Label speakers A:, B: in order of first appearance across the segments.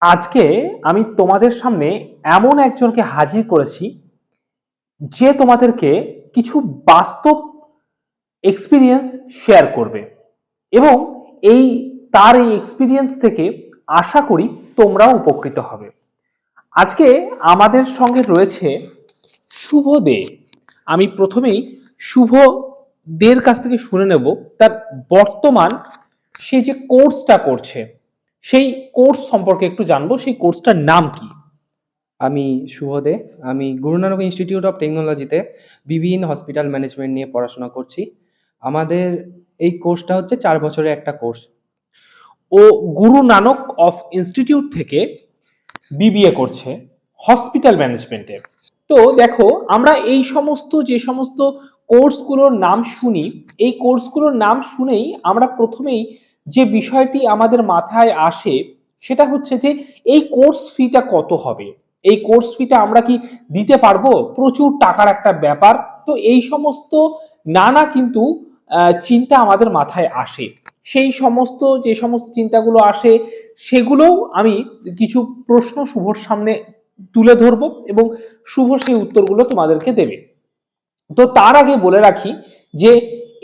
A: আজকে আমি তোমাদের সামনে এমন একজনকে হাজির করেছি যে তোমাদেরকে কিছু বাস্তব এক্সপিরিয়েন্স শেয়ার করবে। এবং এই, তার এই এক্সপিরিয়েন্স থেকে আশা করি তোমরাও উপকৃত হবে। আজকে আমাদের সঙ্গে রয়েছে শুভ দে। আমি প্রথমেই শুভ দের কাছ থেকে শুনে নেব। তার বর্তমান সে যে কোর্সটা করছে। সেই কোর্স সম্পর্কে একটু জানব সেই কোর্সটার নাম কি?
B: আমি শুভ দে আমি গুরু নানক ইনস্টিটিউট অফ টেকনোলজিতে বিবিএন হসপিটাল ম্যানেজমেন্ট নিয়ে পড়াশোনা করছি। আমাদের এই কোর্সটা হচ্ছে চার বছরের একটা কোর্স।
A: ও গুরু নানক অফ ইনস্টিটিউট থেকে বিবিএ করছে হসপিটাল ম্যানেজমেন্টে। তো দেখো আমরা এই সমস্ত যে সমস্ত কোর্সগুলোর নাম শুনি এই কোর্সগুলোর নাম শুনেই আমরা প্রথমেই যে বিষয়টি আমাদের মাথায় আসে, সেটা হচ্ছে যে এই কোর্স ফিটা কত হবে? এই কোর্স ফিটা আমরা কি দিতে পারব? প্রচুর টাকার একটা ব্যাপার। তো এই সমস্ত নানা কিন্তু চিন্তা আমাদের মাথায় আসে। সেই সমস্ত, যে সমস্ত চিন্তাগুলো আসে, সেগুলোও আমি কিছু প্রশ্ন শুভর সামনে তুলে ধরবো এবং শুভ সেই উত্তরগুলো তোমাদেরকে দেবে। তো তার আগে বলে রাখি যে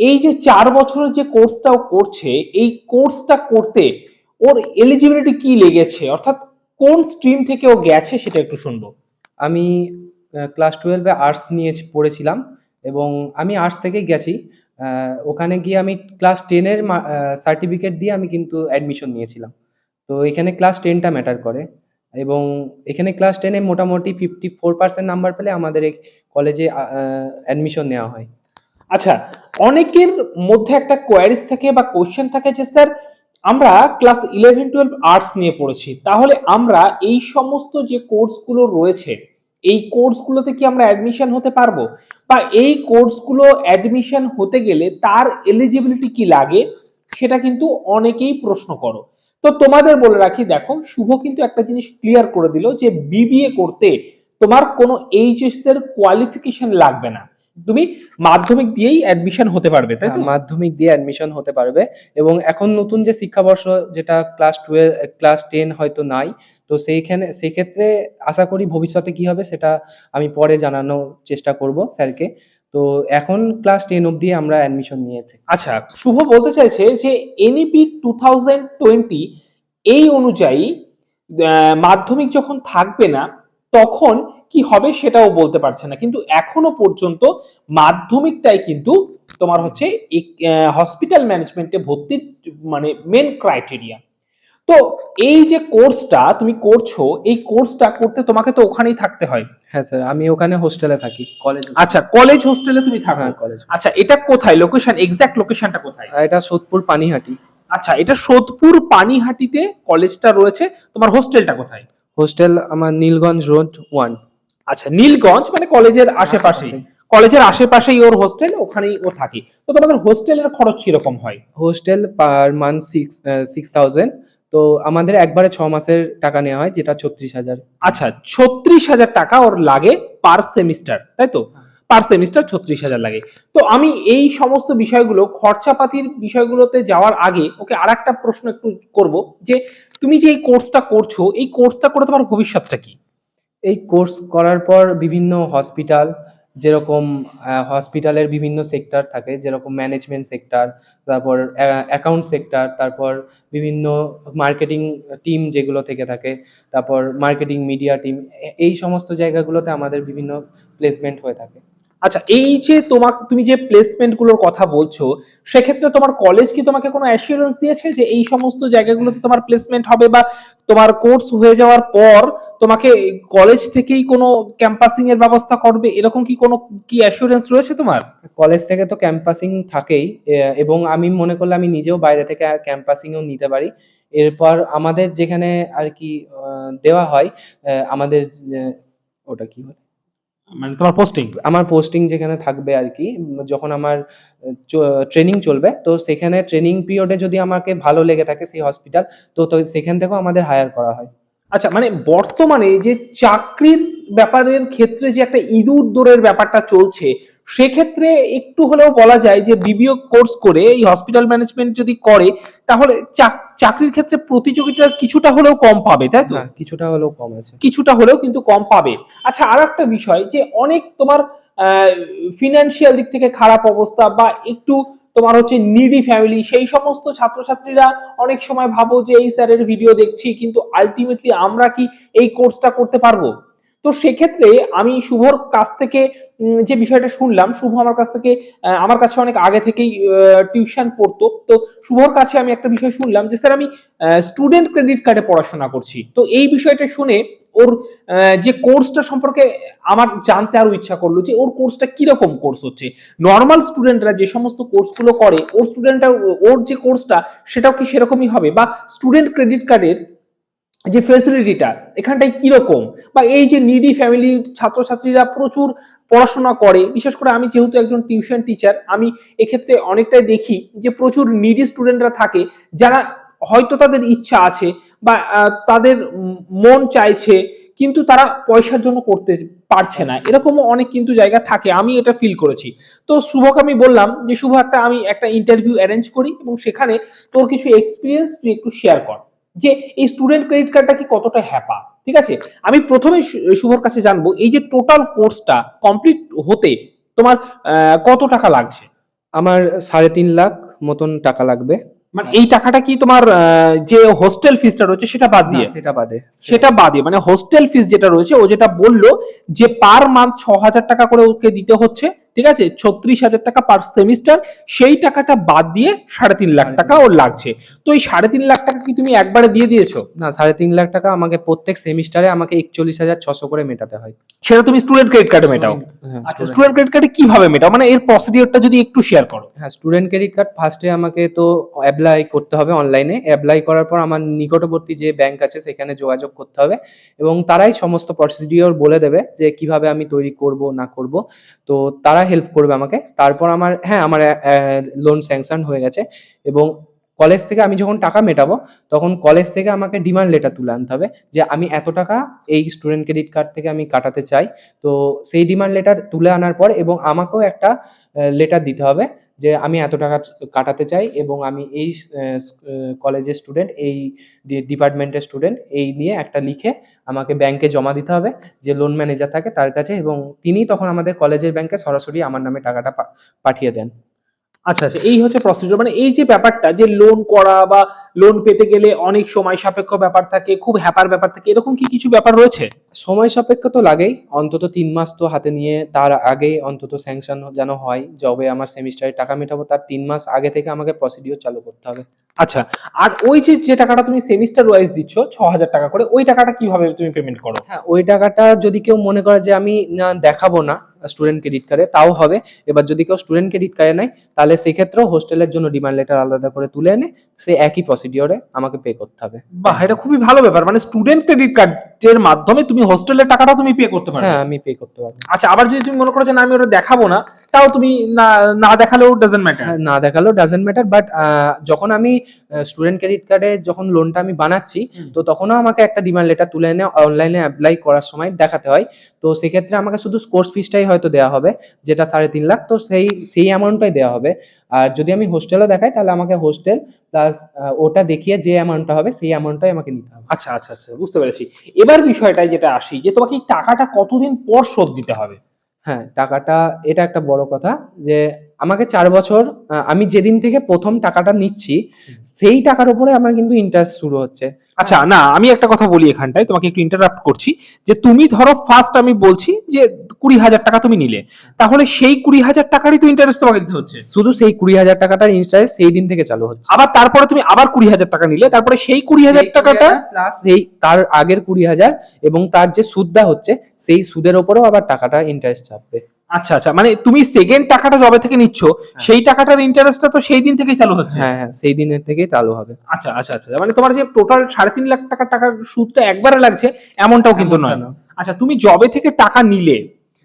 A: এই যে চার বছরের যে কোর্সটা করছে, এই কোর্সটা করতে ওর এলিজিবিলিটি কি লেগেছে? অর্থাৎ কোন স্ট্রিম থেকে ও গেছে সেটা একটু শুনব।
B: আমি ক্লাস টুয়েলভে আর্টস নিয়ে পড়েছিলাম এবং আমি আর্টস থেকে গেছি। ওখানে গিয়ে আমি ক্লাস টেনের সার্টিফিকেট দিয়ে আমি কিন্তু অ্যাডমিশন নিয়েছিলাম। তো এখানে ক্লাস টেনটা ম্যাটার করে এবং এখানে ক্লাস টেনে মোটামুটি ফিফটি ফোর পার্সেন্ট নাম্বার পেলে আমাদের এই কলেজে অ্যাডমিশন নেওয়া হয়।
A: আচ্ছা অনেকের মধ্যে একটা কোয়ারিজ থাকে বা কোশ্চেন থাকে যে, স্যার, আমরা ক্লাস ইলেভেন টুয়েলভ আর্টস নিয়ে পড়েছি। তাহলে আমরা এই সমস্ত যে কোর্সগুলো রয়েছে, এই কোর্সগুলোতে কি আমরা অ্যাডমিশন হতে পারব? বা এই কোর্সগুলো অ্যাডমিশন হতে গেলে তার এলিজিবিলিটি কি লাগে? সেটা কিন্তু অনেকেই প্রশ্ন করো। তো তোমাদের বলে রাখি, দেখো, শুভ কিন্তু একটা জিনিস ক্লিয়ার করে দিল যে বিবিএ করতে তোমার কোনো এইচএস এর কোয়ালিফিকেশন লাগবে না। তুমি মাধ্যমিক দিয়েই অ্যাডমিশন হতে পারবে তাই তো?
B: হ্যাঁ, মাধ্যমিক দিয়ে অ্যাডমিশন হতে পারবে এবং এখন নতুন যে শিক্ষাবর্ষ যেটা ক্লাস টুয়েলভ ক্লাস টেন হয়তো নাই তো সেইখানে সেক্ষেত্রে আশা করি ভবিষ্যতে কি হবে সেটা আমি পরে জানানোর চেষ্টা করব স্যারকে। তো এখন ক্লাস টেন অবধি আমরা অ্যাডমিশন নিয়ে থাকি।
A: আচ্ছা শুভ বলতে চাইছে যে এনইপি টু থাউজেন্ড টোয়েন্টি এই অনুযায়ী মাধ্যমিক যখন থাকবে না তখন কি হবে সেটাও বলতে পারছে না। কিন্তু এখনও পর্যন্ত মাধ্যমিকটাই কিন্তু তোমার হচ্ছে হসপিটাল ম্যানেজমেন্টে ভর্তির মানে মেন ক্রাইটেরিয়া তো এই যে কোর্সটা তুমি করছ এই কোর্সটা করতে তোমাকে তো ওখানেই থাকতে হয়।
B: হ্যাঁ স্যার আমি ওখানে হোস্টেলে থাকি কলেজ
A: আচ্ছা কলেজ হোস্টেলে তুমি থাকো।
B: হ্যাঁ কলেজ
A: আচ্ছা এটা কোথায়? লোকেশন এক্সাক্ট লোকেশনটা কোথায়?
B: এটা সোদপুর পানিহাটি।
A: আচ্ছা এটা সোদপুর পানিহাটিতে কলেজটা রয়েছে তোমার হোস্টেলটা কোথায়?
B: হোস্টেল আমার নীলগঞ্জ রোড ওয়ান
A: আচ্ছা নীলগঞ্জ মানে কলেজের আশেপাশেই। কলেজের আশেপাশেই ওর হোস্টেল ওখানেই ও থাকে। তো তোমাদের হোস্টেলের খরচ কীরকম হয়?
B: Hostel per month six six thousand তো আমাদের একবারে ছ মাসের টাকা নেওয়া হয় যেটা ছত্রিশ হাজার।
A: আচ্ছা ছত্রিশ হাজার টাকা ওর লাগে পার সেমিস্টার তাই তো? পার সেমিস্টার ছত্রিশ হাজার লাগে। তো আমি এই সমস্ত বিষয়গুলো খরচাপাতির বিষয়গুলোতে যাওয়ার আগে ওকে আর একটা প্রশ্ন একটু করব যে তুমি যে এই কোর্সটা করছ এই কোর্সটা করে তোমার ভবিষ্যৎটা কি?
B: এই কোর্স করার পর বিভিন্ন হসপিটাল যেরকম হসপিটালের বিভিন্ন সেক্টর থাকে, যেরকম ম্যানেজমেন্ট সেক্টর তারপর অ্যাকাউন্ট সেক্টর তারপর বিভিন্ন মার্কেটিং টিম যেগুলো থেকে থাকে, তারপর মার্কেটিং মিডিয়া টিম এই সমস্ত জায়গাগুলোতে আমাদের বিভিন্ন প্লেসমেন্ট হয়ে থাকে।
A: আচ্ছা এই যে তোমার তুমি যে প্লেসমেন্টগুলোর কথা বলছো, সেক্ষেত্রে তোমার কলেজ কি তোমাকে কোনো অ্যাসিওরেন্স দিয়েছে যে এই সমস্ত জায়গাগুলোতে তোমার প্লেসমেন্ট হবে বা তোমার কোর্স হয়ে যাওয়ার পর তোমাকে কলেজ থেকেই কোনো ক্যাম্পাসিং এর ব্যবস্থা করবে? এরকম কি কোনো কি অ্যাসুরেন্স রয়েছে তোমার?
B: কলেজ থেকে তো ক্যাম্পাসিং থাকেই এবং আমি মনে করলে আমি নিজেও বাইরে থেকে ক্যাম্পাসিংও নিতে পারি। এরপর আমাদের যেখানে আর কি দেওয়া হয় আমাদের ওটা কি হয়
A: মানে তোমার পোস্টিং
B: আমার পোস্টিং যেখানে থাকবে আর কি যখন আমার ট্রেনিং চলবে তো সেখানে ট্রেনিং পিরিয়ডে যদি আমাকে ভালো লেগে থাকে সেই হসপিটাল তো তো সেখান থেকেও আমাদের হায়ার করা হয়।
A: আচ্ছা মানে বর্তমানে যে চাকরির ব্যাপারের ক্ষেত্রে যে একটা ইঁদুর দৌড়ের ব্যাপারটা চলছে সেক্ষেত্রে একটু হলেও বলা যায় যে বিবিও কোর্স করে এই হসপিটাল ম্যানেজমেন্ট যদি করে তাহলে চাকরির ক্ষেত্রে প্রতিযোগিতার কিছুটা হলেও কম পাবে তাই তো?
B: হ্যাঁ কিছুটা হলেও কম আছে।
A: কিছুটা হলেও কিন্তু কম পাবে। আচ্ছা আর একটা বিষয় যে অনেক তোমার ফিনান্সিয়াল দিক থেকে খারাপ অবস্থা বা একটু তোমার হচ্ছে নিডি ফ্যামিলি সেই সমস্ত ছাত্রছাত্রীরা অনেক সময় ভাবো যে এই স্যারের ভিডিও দেখছি, কিন্তু আলটিমেটলি আমরা কি এই কোর্সটা করতে পারব? তো সেক্ষেত্রে আমি শুভর কাছ থেকে যে বিষয়টা শুনলাম, শুভ আমার কাছ থেকে আমার কাছে অনেক আগে থেকেই টিউশন পড়তো। তো শুভর কাছে আমি একটা বিষয় শুনলাম যে, স্যার, আমি স্টুডেন্ট ক্রেডিট কার্ডে পড়াশোনা করছি। তো এই বিষয়টা শুনে ওর যে কোর্সটা সম্পর্কে আমার জানতে আরও ইচ্ছা করল যে ওর কোর্সটা কীরকম কোর্স হচ্ছে। নর্মাল স্টুডেন্টরা যে সমস্ত কোর্সগুলো করে, ওর স্টুডেন্টরা ওর যে কোর্সটা সেটাও কি সেরকমই হবে? বা স্টুডেন্ট ক্রেডিট কার্ডের যে ফেসিলিটিটা এখানটায় কীরকম? বা এই যে নিডি ফ্যামিলির ছাত্রছাত্রীরা প্রচুর পড়াশোনা করে, বিশেষ করে আমি যেহেতু একজন টিউশন টিচার আমি এক্ষেত্রে অনেকটাই দেখি যে প্রচুর নিডি স্টুডেন্টরা থাকে, যারা হয়তো তাদের ইচ্ছা আছে বা তাদের মন চাইছে, কিন্তু তারা পয়সার জন্য করতে পারছে না। এরকমও অনেক কিন্তু জায়গা থাকে, আমি এটা ফিল করেছি। তো শুভকে আমি বললাম যে, শুভ, একটা আমি একটা ইন্টারভিউ অ্যারেঞ্জ করি এবং সেখানে তোর কিছু এক্সপিরিয়েন্স তুই একটু শেয়ার কর। যে, এই স্টুডেন্ট ক্রেডিট কার্ডটা কি কতটা হ্যাপা? ঠিক আছে? আমি প্রথমে শুভর কাছে জানব, এই যে টোটাল কোর্সটা কমপ্লিট হতে তোমার কত টাকা লাগছে?
B: আমার সাড়ে তিন লাখ মতন টাকা লাগবে।
A: মানে এই টাকাটা কি তোমার আহ, যে হোস্টেল ফিসটা রয়েছে সেটা বাদ দিয়ে?
B: সেটা বাদে।
A: সেটা বাদে মানে হোস্টেল ফিস যেটা রয়েছে ও যেটা বলল যে পার মান্থ ছ হাজার টাকা করে ওকে দিতে হচ্ছে ঠিক আছে? ছত্রিশ হাজার টাকা পার সেমিস্টার সেই টাকাটা বাদ দিয়ে সাড়ে তিন লাখ টাকা ওর লাগছে। তো এই সাড়ে তিন লাখ টাকা কি তুমি একবারে দিয়ে দিয়েছ?
B: না সাড়ে তিন লাখ টাকা আমাকে প্রত্যেক সেমিস্টারে আমাকে একচল্লিশ হাজার ছশো করে মেটাতে হয়।
A: সেটা তুমি স্টুডেন্ট ক্রেডিট কার্ডে মেটাও।
B: হ্যাঁ,
A: আচ্ছা স্টুডেন্ট ক্রেডিট কার্ডে কীভাবে মেটাও? মানে এর প্রসিডিওরটা যদি একটু শেয়ার করো।
B: হ্যাঁ স্টুডেন্ট ক্রেডিট কার্ড ফার্স্টে আমাকে তো অ্যাপ্লাই করতে হবে অনলাইনে অ্যাপ্লাই করার পর আমার নিকটবর্তী যে ব্যাংক আছে সেখানে যোগাযোগ করতে হবে। এবং তারাই সমস্ত প্রসিডিওর বলে দেবে যে কীভাবে আমি তৈরি করব না করব। তো তারা হেল্প করবে আমাকে। তারপর আমার হ্যাঁ আমার লোন স্যাংশন হয়ে গেছে এবং কলেজ থেকে আমি যখন টাকা মেটাবো, তখন কলেজ থেকে আমাকে ডিমান্ড লেটার তুলে আনতে হবে যে আমি এত টাকা এই স্টুডেন্ট ক্রেডিট কার্ড থেকে আমি কাটাতে চাই। তো সেই ডিমান্ড লেটার তুলে আনার পর এবং আমাকেও একটা লেটার দিতে হবে যে আমি এত টাকা কাটাতে চাই এবং আমি এই কলেজের স্টুডেন্ট এই ডিপার্টমেন্টের স্টুডেন্ট এই নিয়ে একটা লিখে আমাকে ব্যাংকে জমা দিতে হবে যে লোন ম্যানেজার থাকে তার কাছে এবং তিনি তখন আমাদের কলেজের ব্যাংকে সরাসরি আমার নামে টাকাটা পাঠিয়ে দেন।
A: আচ্ছা আচ্ছা। এই হচ্ছে প্রসিডিওর মানে এই যে ব্যাপারটা যে লোন করা বা লোন পেতে গেলে অনেক সময় সাপেক্ষ ব্যাপার থাকে খুব হ্যাপার ব্যাপার থাকে। এরকম কি কিছু ব্যাপার রয়েছে?
B: সময় সাপেক্ষ তো লাগেই। অন্তত তিন মাস তো হাতে নিয়ে তার আগে অন্তত স্যাংশন যেন হয় যবে আমার সেমিস্টারে টাকা মেটাবো তার তিন মাস আগে থেকে আমাকে প্রসিডিওর চালু করতে হবে।
A: আচ্ছা আর ওই যে যে টাকাটা তুমি সেমিস্টার ওয়াইজ দিচ্ছ ছ হাজার টাকা করে ওই টাকাটা কীভাবে তুমি পেমেন্ট করো?
B: হ্যাঁ ওই টাকাটা যদি কেউ মনে করে যে আমি দেখাবো না স্টুডেন্ট ক্রেডিট কার্ডে তাও হবে। এবার যদি কেউ স্টুডেন্ট ক্রেডিট কার্ডে নেয় তাহলে সেক্ষেত্রেও হোস্টেলের জন্য ডিমান্ড লেটার আলাদা করে তুলে এনে সে একই প্রসিডিওরে আমাকে পে করতে হবে।
A: বাহ এটা খুবই ভালো ব্যাপার। মানে স্টুডেন্ট ক্রেডিট কার্ডের মাধ্যমে তুমি হোস্টেলের টাকাটা তুমি পে করতে পারো
B: হ্যাঁ আমি পে করতে পারব।
A: আচ্ছা আবার যদি তুমি মনে করো যে না আমি ওটা দেখাবো না তাও তুমি না না দেখালেও ডাজেন্ট ম্যাটার
B: না দেখালেও ডাজেন্ট ম্যাটার বাট যখন আমি স্টুডেন্ট ক্রেডিট কার্ডে যখন লোনটা আমি বানাচ্ছি তো তখনও আমাকে একটা ডিমান্ড লেটার তুলে এনে অনলাইনে অ্যাপ্লাই করার সময় দেখাতে হয়। তো সেক্ষেত্রে আমাকে শুধু কোর্স ফিসটাই হয়তো দেওয়া হবে যেটা সাড়ে তিন লাখ তো সেই সেই অ্যামাউন্টটাই দেওয়া হবে। আর যদি আমি হোস্টেলে দেখাই তাহলে আমাকে হোস্টেল প্লাস ওটা দেখিয়ে যে অ্যামাউন্টটা হবে সেই অ্যামাউন্টটাই আমাকে নিতে হবে।
A: আচ্ছা আচ্ছা আচ্ছা বুঝতে পেরেছি। এবার বিষয়টাই যেটা আসি যে তোমাকে এই টাকাটা কতদিন পর শোধ দিতে হবে?
B: হ্যাঁ টাকাটা এটা একটা বড় কথা যে আমাকে চার বছর আমি যেদিন থেকে প্রথম টাকাটা নিচ্ছি সেই টাকার উপরে আমার কিন্তু ইন্টারেস্ট শুরু হচ্ছে।
A: আচ্ছা না আমি একটা কথা বলি এখানটায় তোমাকে একটু ইন্টারাপ্ট করছি যে তুমি ধরো ফার্স্ট আমি বলছি যে কুড়ি হাজার টাকা তুমি নিলে তাহলে সেই কুড়ি হাজার টাকারই তো ইন্টারেস্ট তোমাকে দিতে হচ্ছে।
B: শুধু সেই কুড়ি হাজার টাকাটার ইন্টারেস্ট সেই দিন থেকে চালু হচ্ছে।
A: আবার তারপরে তুমি আবার কুড়ি হাজার টাকা নিলে তারপরে সেই কুড়ি হাজার টাকাটা
B: প্লাস সেই তার আগের কুড়ি হাজার এবং তার যে সুদটা হচ্ছে সেই সুদের ওপরেও আবার টাকাটা ইন্টারেস্ট চাপবে
A: আচ্ছা আচ্ছা মানে তুমি সেকেন্ড টাকাটা জবে থেকে নিচ্ছ সেই টাকাটার ইন্টারেস্টটা তো সেই দিন থেকেই চালু হচ্ছে।
B: হ্যাঁ হ্যাঁ সেই দিনের থেকেই চালু হবে।
A: আচ্ছা আচ্ছা আচ্ছা মানে তোমার যে টোটাল সাড়ে তিন লাখ টাকার টাকার সুদটা একবারে লাগছে এমনটাও কিন্তু নয়। আচ্ছা তুমি জবে থেকে টাকা নিলে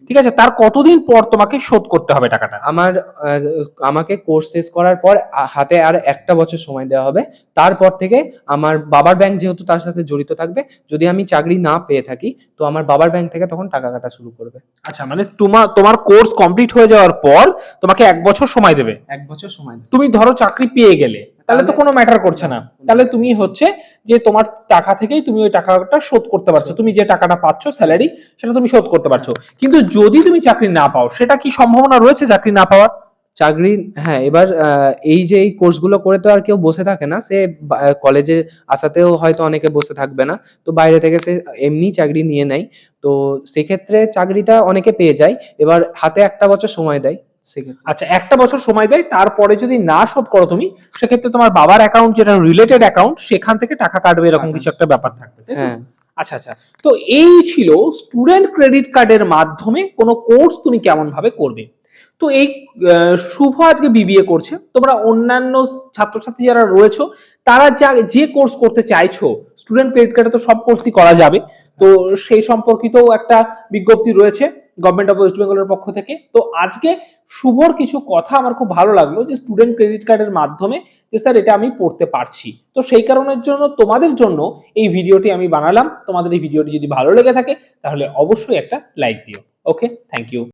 A: ঠিক আছে তার কতদিন পর তোমাকে শোধ করতে হবে টাকাটা?
B: আমার আমাকে কোর্স শেষ করার পর হাতে আর একটা বছর সময় দেওয়া হবে। তারপর থেকে আমার বাবার ব্যাংক যেহেতু তার সাথে জড়িত থাকবে যদি আমি চাকরি না পেয়ে থাকি তো আমার বাবার ব্যাংক থেকে তখন টাকা কাটা শুরু করবে।
A: আচ্ছা মানে তোমার তোমার কোর্স কমপ্লিট হয়ে যাওয়ার পর তোমাকে এক বছর সময় দেবে।
B: এক বছর সময়
A: তুমি ধরো চাকরি পেয়ে গেলে তাহলে তো কোনো ম্যাটার করছে না। তাহলে তুমি হচ্ছে যে তোমার টাকা থেকেই তুমি ওই টাকাটা শোধ করতে পারছ। তুমি যে টাকাটা পাচ্ছ স্যালারি সেটা তুমি শোধ করতে পারছ। কিন্তু যদি তুমি চাকরি না পাও সেটা কি সম্ভাবনা রয়েছে চাকরি না পাওয়ার?
B: চাকরি হ্যাঁ এবার এই যে এই কোর্সগুলো করে তো আর কেউ বসে থাকে না। সে কলেজে আসাতেও হয়তো অনেকে বসে থাকবে না। তো বাইরে থেকে সে এমনি চাকরি নিয়ে নেয়। তো সেক্ষেত্রে চাকরিটা অনেকে পেয়ে যায়। এবার হাতে একটা বছর সময় দেয়।
A: আচ্ছা একটা বছর সময় দেয় তারপরে যদি না শোধ করো তুমি সেক্ষেত্রে তোমার বাবার অ্যাকাউন্ট যেটা রিলেটেড অ্যাকাউন্ট সেখান থেকে টাকা কাটবে এরকম কিছু একটা ব্যাপার থাকবে
B: হ্যাঁ।
A: আচ্ছা আচ্ছা। তো এই ছিল স্টুডেন্ট ক্রেডিট কার্ডের মাধ্যমে কোনো কোর্স তুমি কেমন ভাবে করবে। তো এই শুভ আজকে বিবিএ করছে। তোমরা অন্যান্য ছাত্রছাত্রী যারা রয়েছো তারা যা যে কোর্স করতে চাইছো স্টুডেন্ট ক্রেডিট কার্ডে তো সব কোর্সই করা যাবে। তো সেই সম্পর্কিত একটা বিজ্ঞপ্তি রয়েছে। গভর্নমেন্ট অফ ওয়েস্ট বেঙ্গলের পক্ষ থেকে। তো আজকে শুভর কিছু কথা আমার খুব ভালো লাগল যে স্টুডেন্ট ক্রেডিট কার্ডের মাধ্যমে যে স্যার এটা আমি পড়তে পারছি। তো সেই কারণের জন্য তোমাদের জন্য এই ভিডিওটি আমি বানালাম। তোমাদের এই ভিডিওটি যদি ভালো লেগে থাকে তাহলে অবশ্যই একটা লাইক দিও। Okay thank you